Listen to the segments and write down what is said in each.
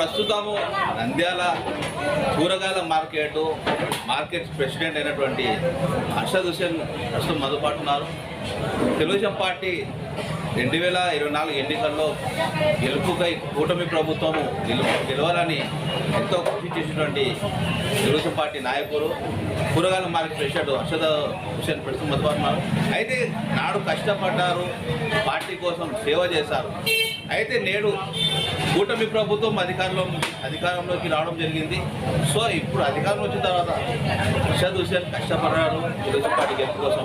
ప్రస్తుతము నంద్యాల కూరగాయల market market president అయినటువంటి హర్షద్ హుసేన్ ప్రస్తుతం మధుపాటున్నారు తెలుగుదేశం పార్టీ రెండు వేల ఇరవై నాలుగు ఎన్నికల్లో గెలుపుకై కూటమి ప్రభుత్వము గెలు గెలవాలని ఎంతో కృషి చేసినటువంటి తెలుగుదేశం పార్టీ నాయకులు కూరగాయల మార్కెట్ ప్రెసిడెంట్ అర్షద్ హుసేన్ ప్రస్తుతం మధుపాటున్నారు అయితే నాడు కష్టపడ్డారు పార్టీ కోసం సేవ చేశారు. అయితే నేడు కూటమి ప్రభుత్వం అధికారంలో అధికారంలోకి రావడం జరిగింది. సో ఇప్పుడు అధికారం వచ్చిన తర్వాత అర్షద్ హుసేన్ కష్టపడ్డారు తెలుగుదేశం పార్టీ గెలుపు కోసం.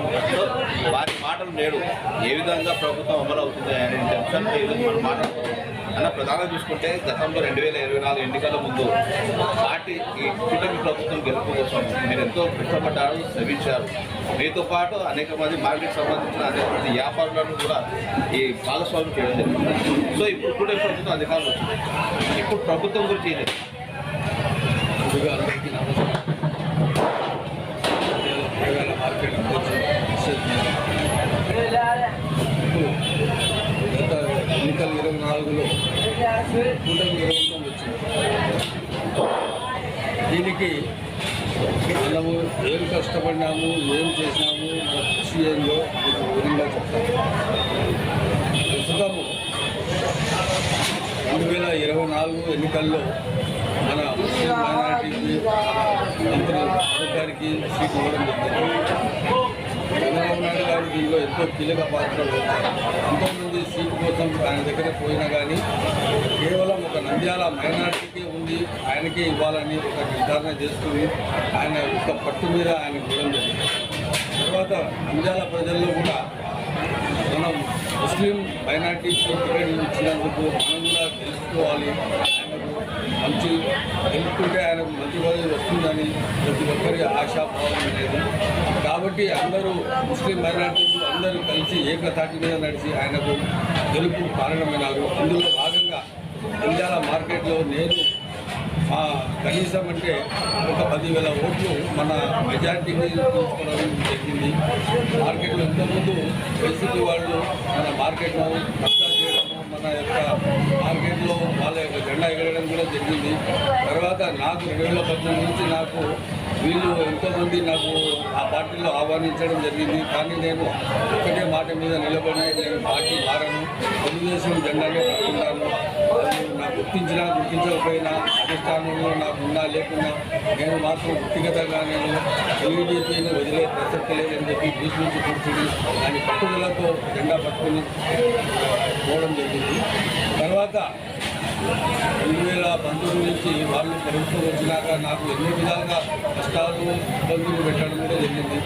వారి మాటలు నేడు ఏ విధంగా ప్రభుత్వం అమలు అవుతుంది అనే అంశాలపై ఈరోజు మనం మాట్లాడుతున్నాం అన్న ప్రధానంగా చూసుకుంటే గతంలో రెండు వేల ఇరవై నాలుగు ఎన్నికల ముందు పార్టీ ఈ కూటమి ప్రభుత్వం గెలుపు కోసం మీరు ఎంతో కష్టపడ్డారు శ్రమించారు. మీతో పాటు అనేక మంది మార్కెట్ సంబంధించిన అనేక మంది వ్యాపారులను కూడా ఈ భాగస్వామ్యం చేయడం జరిగింది. సో ఇప్పుడు కూటమి ప్రభుత్వం అధికారులు వచ్చింది. ఇప్పుడు ప్రభుత్వం గురించి ఏం చెప్తారు? ముందుగా అందరికీ నమస్కారం కూరగాయల మార్కెట్ అధ్యక్షుడు అశోక్ నేను. ఇప్పుడు గత ఎన్నికల ఇరవై నాలుగులో కూటమి ప్రభుత్వం వచ్చింది దీనికి మనము ఏం కష్టపడినాము ఏం చేసినాము మా కృషి ఏందో మీకు వివరంగా చెప్తాను. ప్రస్తుతము రెండు వేల ఇరవై నాలుగు ఎన్నికల్లో మన ముస్లిం మైనారిటీకి మంత్రి ఫరూక్ గారికి సీట్ ఇవ్వడం జరిగింది. చంద్రబాబు నాయుడు గారు దీనిలో ఎంతో కీలక పాత్ర వహించారు ఎంతోమంది సీటు కోసం ఆయన దగ్గర పోయినా కానీ కేవలం ఒక నంద్యాల మైనార్టీకే ఉంది ఆయనకే ఇవ్వాలని ఒక నిర్ధారణ చేసుకుని ఆయన యొక్క పట్టు మీద ఆయన ఇవ్వడం తర్వాత నంద్యాల ప్రజల్లో కూడా మనం ముస్లిం మైనార్టీకి టికెట్ ఇచ్చినందుకు మనం కూడా తెలుసుకోవాలి ఆయనకు మంచి తెలుసుకుంటే ఆయనకు మంచి పదవి వస్తుందని ప్రతి ఒక్కరి ఆశాభావం అనేది కాబట్టి అందరూ ముస్లిం మైనార్టీలు అందరూ కలిసి ఏకతాటి మీద నడిచి ఆయనకు గెలుపు కారణమైనారు. అందులో భాగంగా నంద్యాల మార్కెట్లో నేను ఆ, కనీసం అంటే ఒక పదివేల ఓట్లు మన మెజార్టీని తీసుకోవడం జరిగింది. మార్కెట్లో ఇంతకుముందు వైసీపీ వాళ్ళు మన మార్కెట్లో కబ్జా చేయడము మన యొక్క మార్కెట్లో వాళ్ళ యొక్క జెండా ఎగరడం కూడా జరిగింది. తర్వాత నాకు రెండు వేల పద్దెనిమిది నుంచి నాకు వీళ్ళు ఎంతోమంది నాకు ఆ పార్టీలో ఆహ్వానించడం జరిగింది. కానీ నేను ఒకటే మాట మీద నిలబడి నేను పార్టీ మారను తెలుగుదేశం జెండానే పట్టుకుంటాను. నాకు గుర్తించినా గుర్తించకపోయినా అధిష్టానంలో నాకు ఉన్నా లేకున్నా నేను మాత్రం వ్యక్తిగతంగా నేను టీడీపీని వదిలే ప్రసక్తి లేదని చెప్పి బీచ్ నుంచి కూర్చుని ఆయన పట్టుదలతో జెండా పట్టుకుని పోవడం జరిగింది. తర్వాత రెండు వేల పంతొమ్మిది వాళ్ళు ప్రభుత్వం వచ్చినాక నాకు ఎన్నో విధాలుగా కష్టాలు ఇబ్బందులు పెట్టడం కూడా జరిగింది.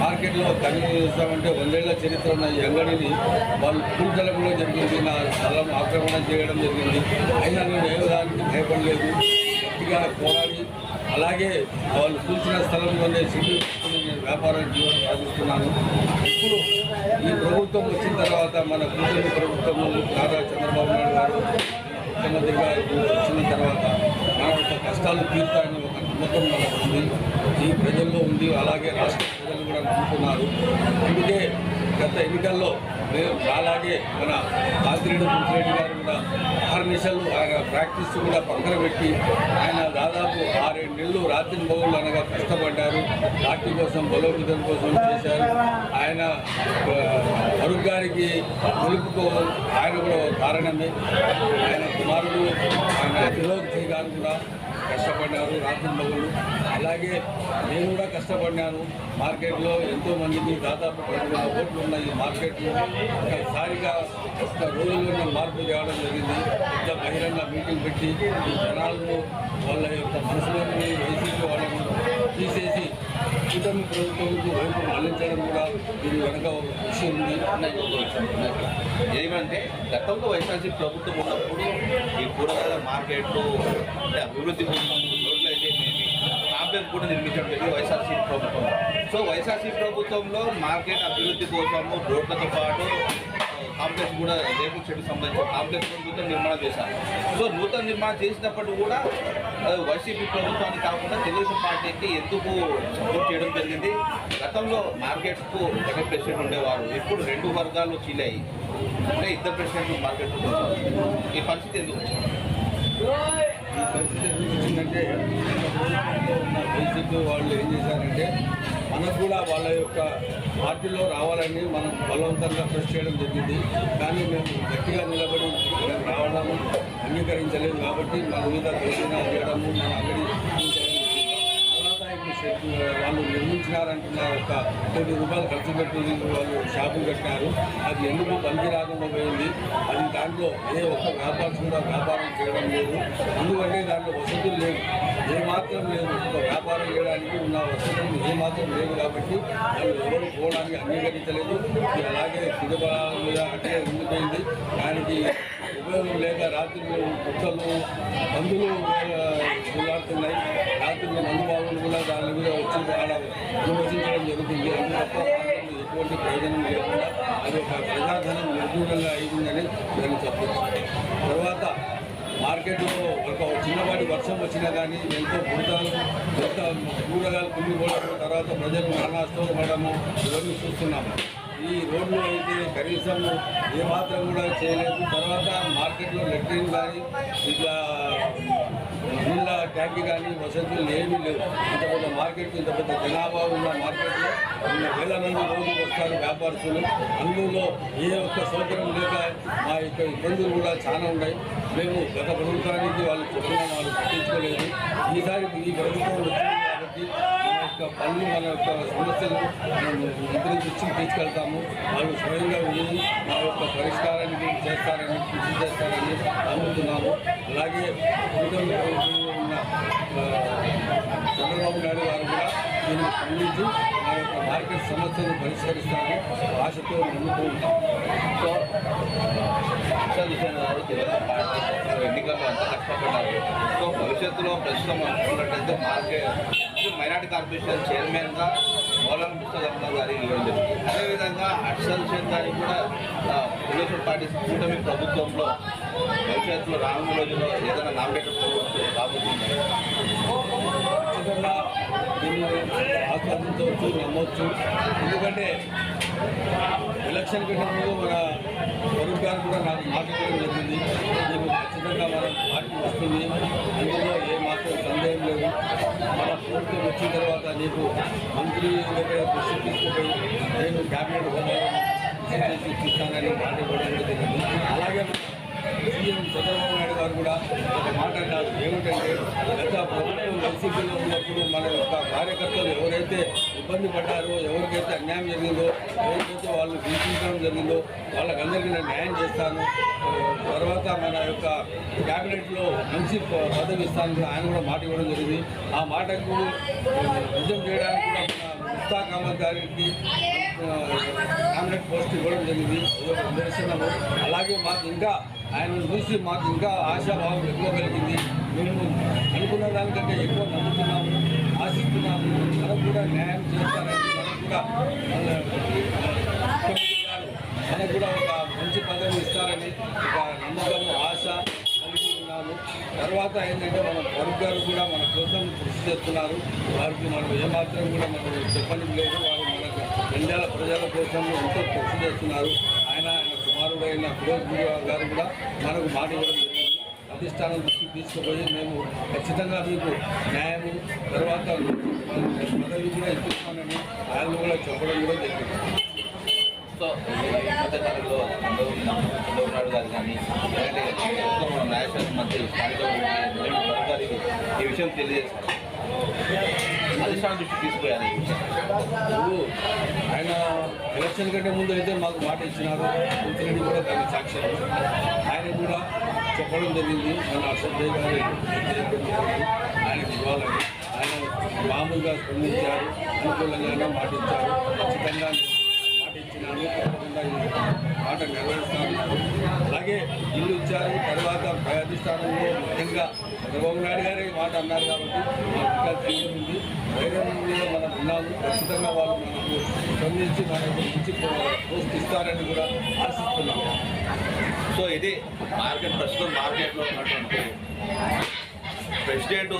మార్కెట్లో కనీసం అంటే వందేళ్ళ చరిత్ర ఉన్న ఈ అంగడిని వాళ్ళు కూల్చడం కూడా జరిగింది. నా స్థలం ఆక్రమణ చేయడం జరిగింది. అయినా నేను ఏ విధానికి భయపడలేదు. గట్టిగా పోరాడి అలాగే వాళ్ళు కూల్చిన స్థలంలోనే సిటీ నేను వ్యాపారం జీవనం సాగిస్తున్నాను. ఇప్పుడు ఈ ప్రభుత్వం వచ్చిన తర్వాత మన కూతురు ప్రభుత్వము నారా చంద్రబాబు నాయుడు గారు ముఖ్యమంత్రిగా వచ్చిన తర్వాత మన యొక్క కష్టాలు తీర్చాలని ఒక నమ్మకం మనకు ఉంది. ఈ ప్రజల్లో ఉంది అలాగే రాష్ట్ర ప్రజలు కూడా నమ్ముతున్నారు. అందుకే గత ఎన్నికల్లో మేము అలాగే మన కాసిరెడ్డి మున్సిరెడ్డి గారు కూడా ఆర్నిషలు ఆయన ప్రాక్టీస్ కూడా పక్కన పెట్టి ఆయన దాదాపు ఆరేడు నెలలు రాత్రి బౌళ్ళు అనగా కష్టపడ్డారు. పార్టీ కోసం బలోపేతం కోసం చేశారు. ఆయన అరుగ్ గారికి నిలుపుకో ఆయన కూడా కారణమే. ఆయన కుమారుడు ఆయన ఫిరోజ్ గారు కూడా కష్టపడ్డారు రాత్రి అలాగే నేను కూడా కష్టపడినాను మార్కెట్లో ఎంతో మందికి దాదాపు రెండు ఓట్లు ఉన్నాయి మార్కెట్లో. ఒకసారిగా ఒక్క రోజుల్లోనే మార్పు తేవడం జరిగింది. పెద్ద బహిరంగ మీటింగ్ పెట్టి ఈ జనాలను వాళ్ళ యొక్క మనసులోని వేసి వాళ్ళని తీసేసి కూటమి ప్రభుత్వంకు వైపు మళ్ళించడం కూడా దీని వెనక విషయం ఉంది ఏమంటే గతంలో వైఎస్ఆర్సీ ప్రభుత్వం ఉన్నప్పుడు ఈ కూరగాయల మార్కెట్లు అంటే అభివృద్ధి కోసం రోడ్లు అయితే ఏమి కూడా నిర్మించడం జరిగింది వైఎస్ఆర్సీ ప్రభుత్వం సో వైఎస్ఆర్సీ ప్రభుత్వంలో మార్కెట్ అభివృద్ధి కోసము రోడ్లతో పాటు కాంప్లెక్స్ కూడా రేపు చెడు సంబంధించిన కాంప్లెక్స్ నూతన నిర్మాణం చేశారు. సో నూతన నిర్మాణం చేసినప్పుడు కూడా వైసీపీ ప్రభుత్వానికి కాకుండా తెలుగుదేశం పార్టీకి ఎందుకు సపోర్ట్ చేయడం జరిగింది? గతంలో మార్కెట్కు జగన్ ప్రెసిడెంట్ ఉండేవారు. ఇప్పుడు రెండు వర్గాలు చీలాయి అంటే ఇద్దరు ప్రెసిడెంట్ మార్కెట్ ఈ పరిస్థితి ఎందుకు వచ్చింది? పరిస్థితి ఎందుకు వచ్చిందంటే వాళ్ళు ఏం చేశారంటే మనకు కూడా వాళ్ళ యొక్క పార్టీలో రావాలని మనం బలవంతంగా కృషి చేయడం జరిగింది. కానీ మేము గట్టిగా నిలబడి మేము రావడము అంగీకరించలేదు కాబట్టి మన మీద దోషణ చేయడము మన అంగడి వాళ్ళు నిర్మించినారంటున్న ఒక కోటి రూపాయలు ఖర్చు పెట్టి వాళ్ళు షాపులు కట్టారు అది ఎందుకు పనికి రాకుండా పోయింది? అది దాంట్లో ఏ ఒక్క వ్యాపారం కూడా వ్యాపారం చేయడం లేదు. ఎందుకంటే దాంట్లో వసతులు లేవు. ఏమాత్రం లేదు. వ్యాపారం చేయడానికి ఉన్న వస్తువులు ఏమాత్రం లేవు కాబట్టి వాళ్ళు ఎవరు పోవడానికి అంగీకరించలేదు. అలాగే సిద్ధబలాల మీద అంటే ఉండిపోయింది. దానికి ఉపయోగం లేక రాత్రి కుక్కలు మందులు గులాడుతున్నాయి రాత్రి మందు బాబులు కూడా దాని మీద వచ్చి ఆడ విమర్శించడం జరుగుతుంది. అందు తప్ప ఎటువంటి ప్రయోజనం లేకుండా అది ఒక ప్రజాధనం నిర్దూరంగా అయిందని నేను చెప్పచ్చు. తర్వాత మార్కెట్లో ఒక చిన్న వర్షం వచ్చినా కానీ ఎంతో భూతాలు ఎంత కూరగాయలు కుళ్ళిపోవడం తర్వాత ప్రజలు నానా పడము ఇవన్నీ చూస్తున్నాము. ఈ రోడ్లు అయితే కనీసం ఏమాత్రం కూడా చేయలేదు. తర్వాత మార్కెట్లో లెట్రిన్ కానీ ఇట్లా నీళ్ళ ట్యాంక్ కానీ వసతులు ఏమీ లేవు. ఇంత పెద్ద మార్కెట్ ఇంత పెద్ద జనాభా ఉన్న మార్కెట్లో ఉన్న వేల మంది రోజులు వస్తారు వ్యాపారస్తులు. అందులో ఏ ఒక్క సౌకర్యం లేక మా యొక్క ఇబ్బందులు కూడా చాలా ఉన్నాయి. మేము గత ప్రభుత్వానికి వాళ్ళు చెప్పిన వాళ్ళు పట్టించుకోలేదు. ఈసారి ఈ ప్రభుత్వం వచ్చింది. యొక్క పనులు వాళ్ళ యొక్క సమస్యలు మనం మంత్రి దృష్టికి తీసుకెళ్తాము. వాళ్ళు స్వయంగా వెళ్ళి మా యొక్క పరిష్కారానికి చేస్తారని కృషి చేస్తారని నమ్ముతున్నాము అలాగే ఉన్న చంద్రబాబు నాయుడు గారు కూడా దీన్ని స్పందించి మా యొక్క మార్కెట్ సమస్యను పరిష్కరిస్తాము ఆశతో నమ్ముతూ ఉంటాం. సో ఎన్నికల్లో అంత కష్టపడ్డారు. సో భవిష్యత్తులో ప్రస్తుతం అనుకున్నట్టయితే మార్కెట్ మైనార్టీ కార్పొరేషన్ చైర్మన్గా మౌలానా ముస్తఫా గారి ఇవ్వడం జరిగింది అదేవిధంగా అక్షయ్ దుషేన్ కూడా ఆ, పార్టీ కూటమి ప్రభుత్వంలో భవిష్యత్తులో రానున్న రోజుల్లో ఏదైనా నామినేటర్ రాబోతుంది ఖచ్చితంగా దీన్ని ఆస్వాదించవచ్చు నమ్మవచ్చు ఎందుకంటే ఎలక్షన్ పెట్టినప్పుడు మన స్వరూప్ గారు కూడా నాకు మాట ఇవ్వడం జరిగింది దీన్ని ఖచ్చితంగా మన పార్టీ వస్తుంది అందులో ఏ మాత్రం సందేహం లేదు. మన ప్రభుత్వం వచ్చిన తర్వాత నీకు మంత్రి దగ్గర దృష్టి తీసుకుపోయి నేను క్యాబినెట్ హోదాలో చేసి మాట ఇవ్వడం సీఎం చంద్రబాబు నాయుడు గారు కూడా ఒక మాట అన్నారు ఏమిటంటే గత ప్రభుత్వం వైసీపీలో ఉన్నప్పుడు మన యొక్క కార్యకర్తలు ఎవరైతే ఇబ్బంది పడ్డారో ఎవరికైతే అన్యాయం జరిగిందో ఎవరికైతే వాళ్ళు దూషించడం జరిగిందో వాళ్ళకందరికీ నేను న్యాయం చేస్తాను. తర్వాత మన యొక్క క్యాబినెట్లో మంచి పదవి ఇస్తాను కూడా ఆయన కూడా మాట ఇవ్వడం జరిగింది. ఆ మాటకు నిజం చేయడానికి కూడా మన ముస్తాక్ గారికి క్యాబినెట్ పోస్ట్ ఇవ్వడం జరిగింది. ఇది ఒక నిదర్శనము అలాగే మాకు ఇంకా ఆయన చూసి మాకు ఇంకా ఆశాభావం ఎక్కువ కలిగింది. మేము అనుకున్న దానికంటే ఎక్కువ నమ్ముతున్నాము ఆశిస్తున్నాము. మనకు కూడా న్యాయం చేస్తారని మనకు కూడా మనకు కూడా ఒక మంచి పదవి ఇస్తారని ఒక నమ్మకము ఆశ కలిగి ఉన్నాము. తర్వాత ఏంటంటే మన ఫరూక్ గారు కూడా మన కోసం కృషి చేస్తున్నారు. వారికి మనం ఏమాత్రం కూడా మనం చెప్పడం లేదు వారు మనకు నంద్యాల ప్రజల కోసం ఎంతో కృషి చేస్తున్నారు. ఆయన ఫిరోజ్ గారు కూడా మనకు మాట ఇవ్వడం జరిగింది. అధిష్టానం దృష్టికి తీసుకుపోయి మేము ఖచ్చితంగా మీకు న్యాయము తర్వాత పదవి కూడా ఇప్పిస్తామని ఆయన కూడా చెప్పడం కూడా జరిగింది. సో ఈ మధ్యకాలంలో చంద్రబాబు నాయుడు గారు కానీ న్యాయశాఖ మంత్రి ఈ విషయం తెలియజేస్తారు. అధిష్టానం దృష్టికి తీసుకుపోయారు ఆయన ఎలక్షన్ కంటే ముందు అయితే మాకు మాట ఇచ్చినారు. మంత్రిని కూడా దానికి సాక్ష్యం. ఆయన కూడా చెప్పడం జరిగింది. మన అసభ్య గారి ఆయనకి ఇవ్వాలని. ఆయన మామూలుగా స్పందించారు. అనుకూలంగానే మాట ఇచ్చారు ఖచ్చితంగా నేను తప్పకుండా ఈ మాట అలాగే ఇల్లు ఇచ్చారు తర్వాత పై అధిష్టానంలో ముఖ్యంగా చంద్రబాబు నాయుడు గారే మాట అన్నారు కాబట్టి మాకు ఇంకా ధైర్యం ఉంది ధైర్యం మనం ఉన్నాము ఖచ్చితంగా వాళ్ళు మనకు స్పందించి మనకు మంచి పోస్ట్ ఇస్తారని కూడా ఆశిస్తున్నాము. సో ఇది మార్కెట్ ప్రస్తుతం మార్కెట్లో ఉన్నటువంటి ప్రెసిడెంట్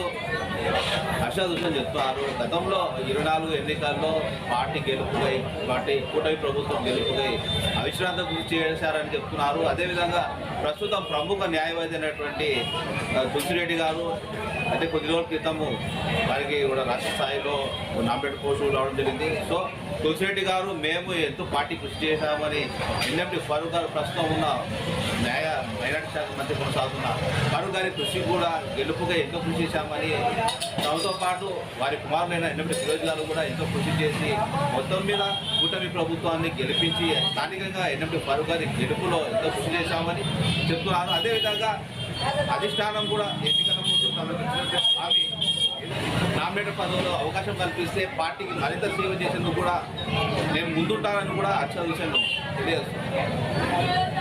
హర్షద్ హుసేన్ చెప్తున్నారు. గతంలో ఇరవై నాలుగు ఎన్నికల్లో పార్టీ గెలుపుగై పార్టీ కూటమి ప్రభుత్వం గెలుపుగై అవిశ్రాంత కృషి చేశారని చెప్తున్నారు. అదేవిధంగా ప్రస్తుతం ప్రముఖ న్యాయవాది అయినటువంటి తులసిరెడ్డి గారు అయితే కొద్ది రోజుల క్రితము వారికి కూడా రాష్ట్ర స్థాయిలో నామినేట్ పోస్టు రావడం జరిగింది. సో తులసిరెడ్డి గారు మేము ఎంతో పార్టీ కృషి చేశామని ఎన్ఎండి ఫరూక్ గారు ప్రస్తుతం ఉన్న న్యాయ మైనార్టీ శాఖ మంత్రి కొనసాగుతున్న ఫరూక్ గారి కృషి కూడా గెలుపుగా ఎంతో కృషి చేశామని తమతో పాటు వారి కుమారులైన ఎనిమిది ఫిరోజులాలు కూడా ఎంతో కృషి చేసి మొత్తం మీద కూటమి ప్రభుత్వాన్ని గెలిపించి స్థానికంగా ఎనిమిది ఫరూక్ గారి గెలుపులో ఎంతో కృషి చేశామని చెప్తున్నారు. అదేవిధంగా అధిష్టానం కూడా ఎన్నికల ముందు తమకు హామీ నామినేటర్ పదవిలో అవకాశం కల్పిస్తే పార్టీకి మరింత సేవ చేసేందుకు కూడా నేను ముందుంటానని కూడా అక్షర విషయంలో తెలియజేస్తున్నాం.